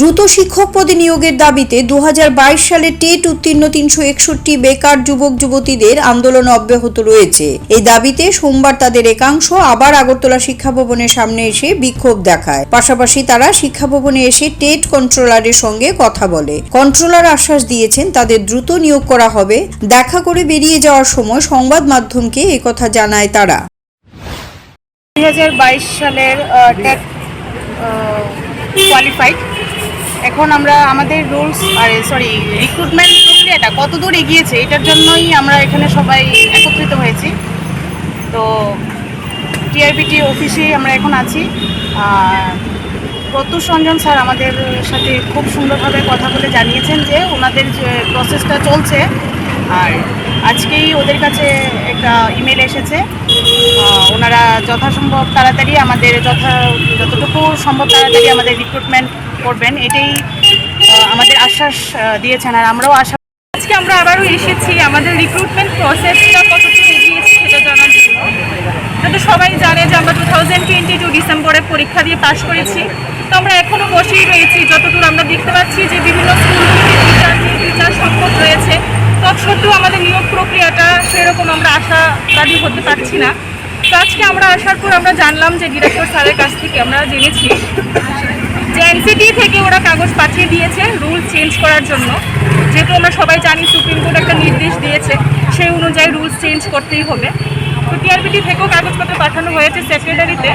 দ্রুত শিক্ষক পদে নিয়োগের দাবিতে দুহাজার বাইশ সালে টেট উত্তীর্ণ তিনশো একষট্টি বেকার যুবক যুবতীদের আন্দোলন অব্যাহত রয়েছে। এই দাবিতে সোমবার তাদের একাংশ আবার আগরতলা শিক্ষা ভবনের সামনে এসে বিক্ষোভ দেখায়। পাশাপাশি তারা শিক্ষা ভবনে এসে টেট কন্ট্রোলারের সঙ্গে কথা বলে। কন্ট্রোলার আশ্বাস দিয়েছেন, তাদের দ্রুত নিয়োগ করা হবে। দেখা করে বেরিয়ে যাওয়ার সময় সংবাদ মাধ্যমকে একথা জানায় তারা। দুই হাজার বাইশ সালের টেট কোয়ালিফাইড এখন আমরা আমাদের রুলস, আর সরি রিক্রুটমেন্ট প্রক্রিয়াটা কত দূর এগিয়েছে, এটার জন্যই আমরা এখানে সবাই একত্রিত হয়েছি। তো টিআরবিটি অফিসে আমরা এখন আছি। প্রত্যুষ রঞ্জন স্যার আমাদের সাথে খুব সুন্দরভাবে কথা বলে জানিয়েছেন যে ওনাদের যে প্রসেসটা চলছে, আর আজকেই ওদের কাছে একটা ইমেল এসেছে। ওনারা যথাসম্ভব তাড়াতাড়ি আমাদের যথা, যতটুকু সম্ভব তাড়াতাড়ি আমাদের রিক্রুটমেন্ট করবেন, এটাই আমাদের আশ্বাস দিয়েছেন। আর আমরাও আশা, আজকে আমরা আবারও এসেছি। আমাদের রিক্রুটমেন্ট প্রসেসটা কতটুকু এগিয়েছে সেটা জানার জন্য। যাতে সবাই জানে যে আমরা টু থাউজেন্ড টোয়েন্টি টু ডিসেম্বরে পরীক্ষা দিয়ে পাশ করেছি। তো আমরা এখনও বসেই রয়েছি। যতদূর আমরা দেখতে পাচ্ছি যে বিভিন্ন স্কুলগুলিতে টিচার টিচার সংকট রয়েছে তৎসত্ত্বেও আমাদের নিয়োগ প্রক্রিয়াটা সেরকম আমরা আশাবাদী হতে পারছি না। তো আজকে আমরা আসার পর আমরা জানলাম যে ডিরেক্টর স্যারের কাছ থেকে আমরা জেনেছি যে এনসিটি থেকে ওরা কাগজ পাঠিয়ে দিয়েছে রুল চেঞ্জ করার জন্য। যেহেতু আমরা সবাই জানি সুপ্রিম কোর্ট একটা নির্দেশ দিয়েছে, সেই অনুযায়ী রুলস চেঞ্জ করতেই হবে। তো টিআরপিটি থেকেও কাগজপত্র পাঠানো হয়েছে সেক্রেটারিতে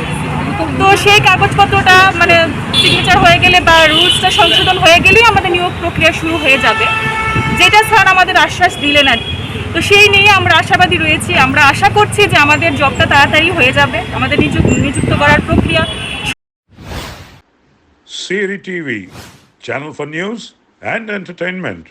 তো সেই কাগজপত্রটা মানে সিগনেচার হয়ে গেলে বা রুলসটা সংশোধন হয়ে গেলেই আমাদের নিয়োগ প্রক্রিয়া শুরু হয়ে যাবে। যেটা স্যার আমাদের আশ্বাস দিলেন আর কি। তো সেই নিয়ে আমরা আশাবাদী রয়েছি আমরা আশা করছি যে আমাদের জবটা তাড়াতাড়ি হয়ে যাবে আমাদের নিযুক্ত করার প্রক্রিয়া Siri TV, channel for news and entertainment.